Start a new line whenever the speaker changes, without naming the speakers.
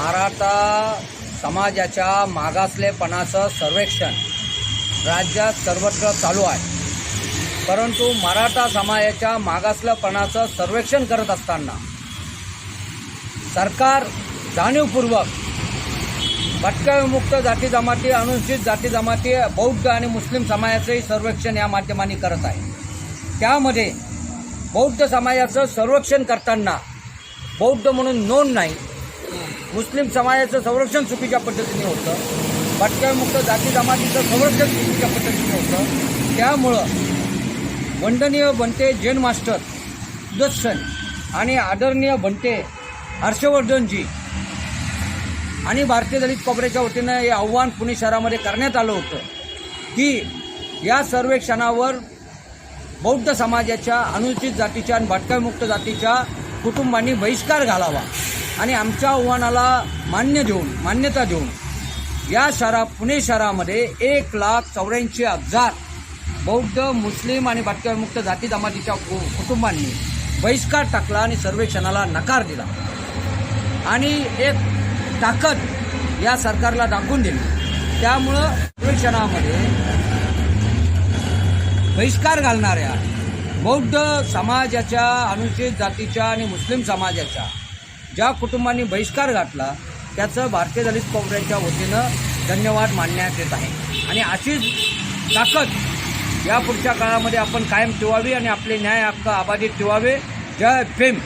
मराठा समाजाच्या मागासलेपणाचं सर्वेक्षण राज्यात सर्वत्र चालू आहे. परंतु मराठा समाजाच्या मागासलेपणाचं सर्वेक्षण करत असताना सरकार जाणीवपूर्वक भटक्याविमुक्त जाती जमाती अनुसूचित जाती जमाती बौद्ध आणि मुस्लिम समाजाचंही सर्वेक्षण या माध्यमाने करत आहे. त्यामध्ये बौद्ध समाजाचं सर्वेक्षण करताना बौद्ध म्हणून नोंद नाही मुस्लिम समाजाचं संरक्षण चुकीच्या पद्धतीने होतं. भटक्यामुक्त जाती जमातीचं संरक्षण चुकीच्या पद्धतीने होतं. त्यामुळं वंदनीय बनते जैन मास्टर सुदर्शन आणि आदरणीय बनते हर्षवर्धनजी. आणि भारतीय दलित काँग्रेसच्या वतीनं हे आव्हान पुणे शहरामध्ये करण्यात आलं होतं की या सर्वेक्षणावर बौद्ध समाजाच्या अनुसूचित जातीच्या आणि भटकामुक्त जातीच्या कुटुंबांनी बहिष्कार घालावा. आणि आमच्या आव्हानाला मान्य देऊन मान्यता देऊन या शहरा पुणे शहरामध्ये एक लाख चौऱ्याऐंशी हजार बौद्ध मुस्लिम आणि भटक्यामुक्त जाती जमातीच्या कु- कुटुंबांनी बहिष्कार टाकला आणि सर्वेक्षणाला नकार दिला. आणि एक ताकद या सरकारला दाखवून दिली. त्यामुळं सर्वेक्षणामध्ये बहिष्कार घालणाऱ्या बौद्ध समाजाच्या अनुसूचित जातीच्या आणि मुस्लिम समाजाच्या ज्या कुटुंबांनी बहिष्कार घातला त्याचं भारतीय दलित काँग्रेसच्या वतीनं धन्यवाद मानण्यात येत आहे. आणि अशीच ताकद या पुढच्या काळामध्ये आपण कायम ठेवावी आणि आपले न्याय हक्क अबाधित ठेवावे. जय भीम.